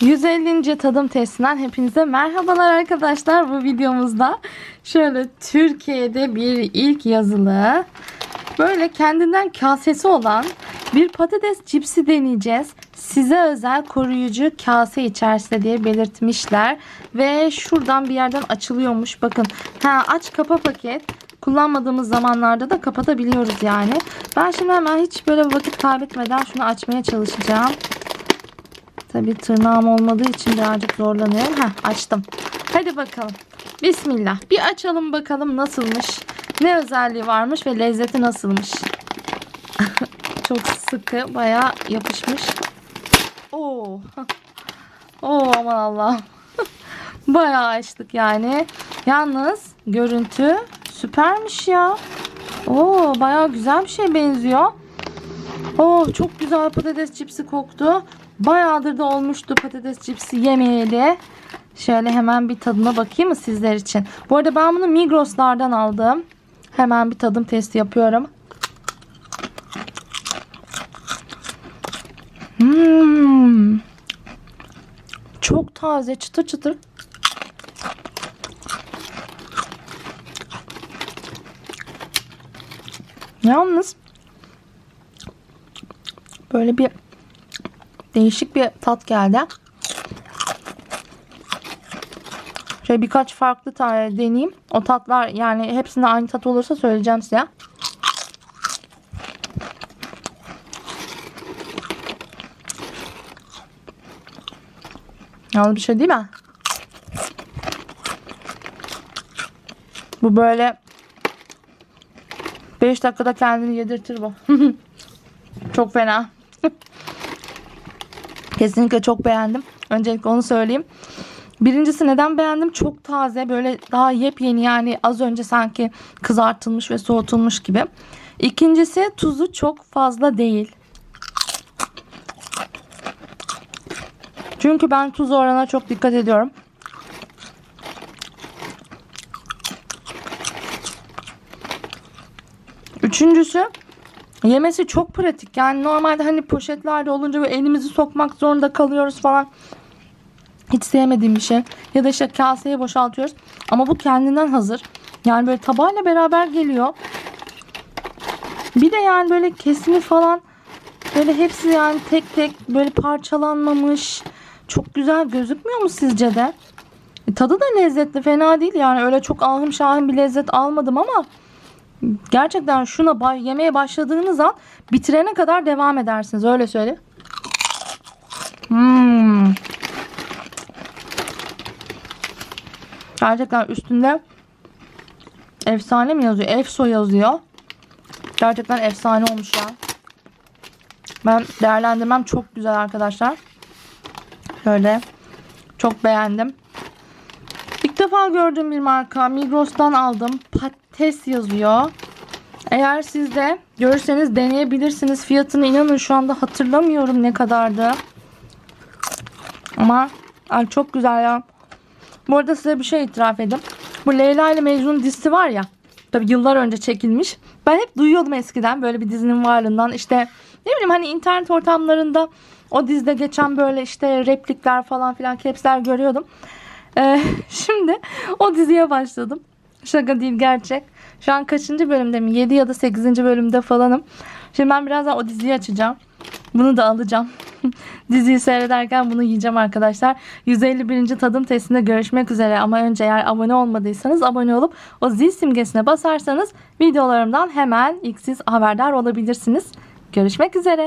150. tadım testinden hepinize merhabalar arkadaşlar. Bu videomuzda şöyle Türkiye'de bir ilk yazılı böyle kendinden kasesi olan bir patates cipsi deneyeceğiz. Size özel koruyucu kase içerisinde diye belirtmişler. Ve şuradan bir yerden açılıyormuş. Bakın ha, aç kapa paket. Kullanmadığımız zamanlarda da kapatabiliyoruz yani. Ben şimdi hemen hiç böyle vakit kaybetmeden şunu açmaya çalışacağım. Tabi tırnağım olmadığı için birazcık zorlanıyorum. Heh açtım. Hadi bakalım. Bismillah. Bir açalım bakalım nasılmış. Ne özelliği varmış ve lezzeti nasılmış. Çok sıkı. Baya yapışmış. Oo. Oo aman Allah. Bayağı açtık yani. Yalnız görüntü süpermiş ya. Oo bayağı güzel bir şey benziyor. Oo çok güzel patates cipsi koktu. Bayağıdır da olmuştu patates cipsi yemeyeli. Şöyle hemen bir tadına bakayım mı sizler için? Bu arada ben bunu Migros'lardan aldım. Hemen bir tadım testi yapıyorum. Hmm. Çok taze çıtır çıtır. Yalnız böyle bir değişik bir tat geldi. Şöyle birkaç farklı tane deneyeyim. O tatlar yani hepsinde aynı tat olursa söyleyeceğim size. Yalnız bir şey değil mi? Bu böyle 5 dakikada kendini yedirtir bu. Çok fena. Kesinlikle çok beğendim. Öncelikle onu söyleyeyim. Birincisi neden beğendim? Çok taze böyle daha yepyeni yani az önce sanki kızartılmış ve soğutulmuş gibi. İkincisi tuzu çok fazla değil. Çünkü ben tuz oranına çok dikkat ediyorum. Üçüncüsü Yemesi çok pratik. Yani normalde hani poşetlerde olunca böyle elimizi sokmak zorunda kalıyoruz falan. Hiç sevmediğim bir şey. Ya da işte kaseye boşaltıyoruz. Ama bu kendinden hazır. Yani böyle tabağıyla beraber geliyor. Bir de yani böyle kesimi falan böyle hepsi yani tek tek böyle parçalanmamış. Çok güzel gözükmüyor mu sizce de? E, tadı da lezzetli fena değil yani öyle çok ahım şahım bir lezzet almadım ama Gerçekten şuna ba- yemeye başladığınız an bitirene kadar devam edersiniz. Öyle söyle. Hmm. Gerçekten üstünde efsane mi yazıyor? Efso yazıyor. Gerçekten efsane olmuş ya. Ben değerlendirmem çok güzel arkadaşlar. Şöyle. Çok beğendim. İlk defa gördüğüm bir marka. Migros'tan aldım. Patates yazıyor. Eğer siz de görürseniz deneyebilirsiniz. Fiyatını inanın şu anda hatırlamıyorum ne kadardı. Ama ay çok güzel ya. Bu arada size bir şey itiraf edeyim. Bu Leyla ile Mecnun dizisi var ya. Tabi yıllar önce çekilmiş. Ben hep duyuyordum eskiden böyle bir dizinin varlığından. İşte ne bileyim hani internet ortamlarında o dizide geçen böyle işte replikler falan filan capsler görüyordum. Ee, şimdi o diziye başladım. Şaka değil gerçek. Şu an kaçıncı bölümde mi? 7 ya da 8. bölümde falanım. Şimdi ben birazdan o diziyi açacağım. Bunu da alacağım. Diziyi seyrederken bunu yiyeceğim arkadaşlar. 151. tadım testinde görüşmek üzere. Ama önce eğer abone olmadıysanız abone olup o zil simgesine basarsanız videolarımdan hemen ilk siz haberdar olabilirsiniz. Görüşmek üzere.